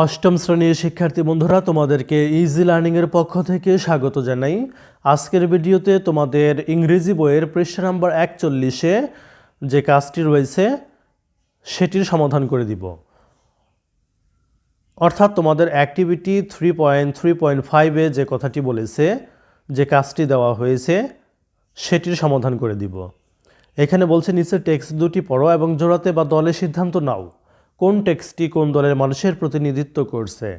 অষ্টম শ্রেণির শিক্ষার্থী বন্ধুরা, তোমাদেরকে ইজি লার্নিংয়ের পক্ষ থেকে স্বাগত জানাই। আজকের ভিডিওতে তোমাদের ইংরেজি বইয়ের পৃষ্ঠা নাম্বার একচল্লিশে যে কাজটি রয়েছে, সেটির সমাধান করে দিব। অর্থাৎ তোমাদের activity three point three point ফাইভে যে কথাটি বলেছে, যে কাজটি দেওয়া হয়েছে, সেটির সমাধান করে দিব। এখানে বলছে, নিচে টেক্সট দুটি পড়ো এবং জোড়াতে বা দলে সিদ্ধান্ত নাও। কোন টেক্সটটি কোন দলের মানুষের প্রতিনিধিত্ব করছে?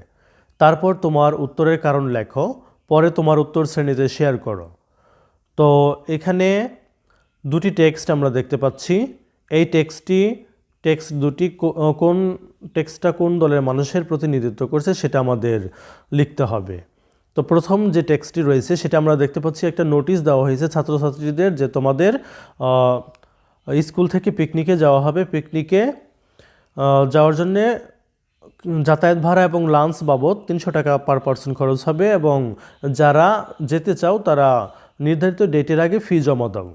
তারপর তোমার উত্তরের কারণ লেখো, পরে তোমার উত্তর শ্রেণীতে শেয়ার করো। তো এখানে দুটি টেক্সট আমরা দেখতে পাচ্ছি। এই টেক্সটটি, টেক্সট দুটি কোন, টেক্সটটা কোন দলের মানুষের প্রতিনিধিত্ব করছে সেটা আমাদের লিখতে হবে। তো প্রথম যে টেক্সটটি রয়েছে সেটা আমরা দেখতে পাচ্ছি, একটা নোটিশ দেওয়া হয়েছে ছাত্রছাত্রীদের যে তোমাদের স্কুল থেকে পিকনিকে যাওয়া হবে। পিকনিকে যাওয়ার জন্যে যাতায়াত ভাড়া এবং লাঞ্চ বাবদ তিনশো টাকা পার পার্সন খরচ হবে এবং যারা যেতে চাও তারা নির্ধারিত ডেটের আগে ফি জমা দাও।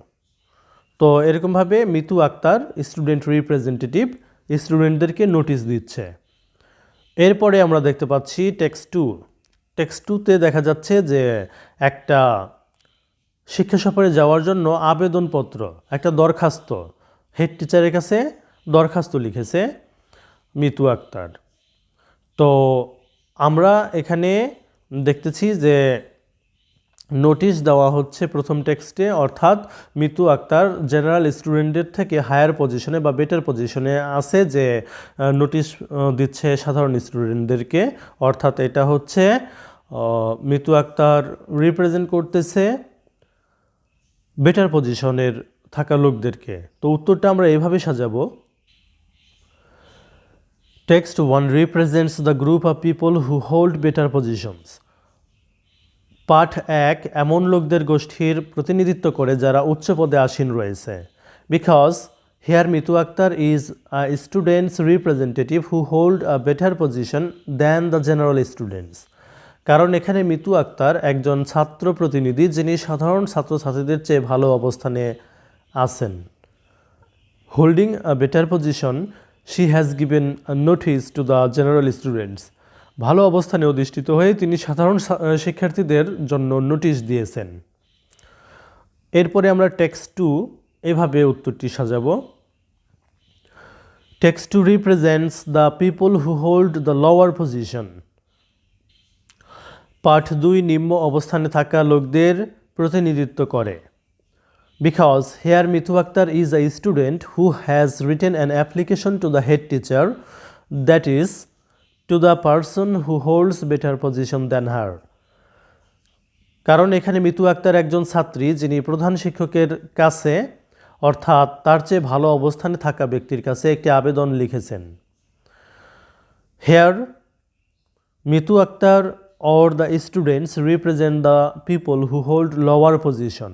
তো এরকমভাবে মিতু আক্তার স্টুডেন্ট রিপ্রেজেন্টেটিভ স্টুডেন্টদেরকে নোটিশ দিচ্ছে। এরপরে আমরা দেখতে পাচ্ছি টেক্সট টু টেক্সট টুতে দেখা যাচ্ছে যে একটা শিক্ষা সফরে যাওয়ার জন্য আবেদনপত্র, একটা দরখাস্ত। হেড টিচারের কাছে দরখাস্ত লিখেছে। মিতু আক্তার। তো আমরা এখানে দেখতেছি যে নোটিশ দেওয়া হচ্ছে প্রথম টেক্সটে, অর্থাৎ মিতু আক্তার জেনারেল স্টুডেন্টের থেকে হায়ার পজিশনে বা বেটার পজিশনে আছে যে নোটিশ দিচ্ছে সাধারণ স্টুডেন্টদেরকে, অর্থাৎ এটা হচ্ছে মিতু আক্তার রিপ্রেজেন্ট করতেছে বেটার পজিশনের থাকা লোকদেরকে। তো উত্তরটা আমরা এভাবে সাজাবো। Text one represents the group of people who hold better positions পাঠ এক, এমন লোকদের গোষ্ঠীর প্রতিনিধিত্ব করে যারা উচ্চ পদে আসীন রয়েছে। Because here Mitu Akter is students representative who hold a better position than the general students কারণ এখানে মিতু আক্তার একজন ছাত্র প্রতিনিধি যিনি সাধারণ ছাত্রছাত্রীদের চেয়ে ভালো অবস্থানে আছেন। Holding a better position she has given notice to the general students ভালো অবস্থানে অধিষ্ঠিত হয়ে তিনি সাধারণ শিক্ষার্থীদের জন্য নোটিশ দিয়েছেন। এরপরে আমরা টেক্সট টু এভাবে উত্তরটি সাজাবো। Text two represents the people who hold the lower position পাঠ দুই নিম্ন অবস্থানে থাকা লোকদের প্রতিনিধিত্ব করে। Because here Mithu Akhtar is a student who has written an application to the head teacher, that is, to the person who holds better position than her. কারণ এখানে মিতু আক্তার একজন ছাত্রী যিনি প্রধান শিক্ষকের কাছে অর্থাৎ তার চেয়ে ভালো অবস্থানে থাকা ব্যক্তির কাছে একটি আবেদন লিখেছেন here Mitu Akter or the students represent the people who hold lower position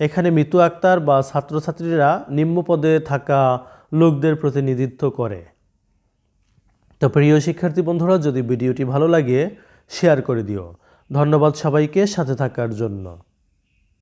এখানে মিতু আক্তার বা ছাত্রছাত্রীরা নিম্ন পদে থাকা লোকদের প্রতিনিধিত্ব করে। তো প্রিয় শিক্ষার্থী বন্ধুরা, যদি ভিডিওটি ভালো লাগে শেয়ার করে দিও। ধন্যবাদ সবাইকে সাথে থাকার জন্য।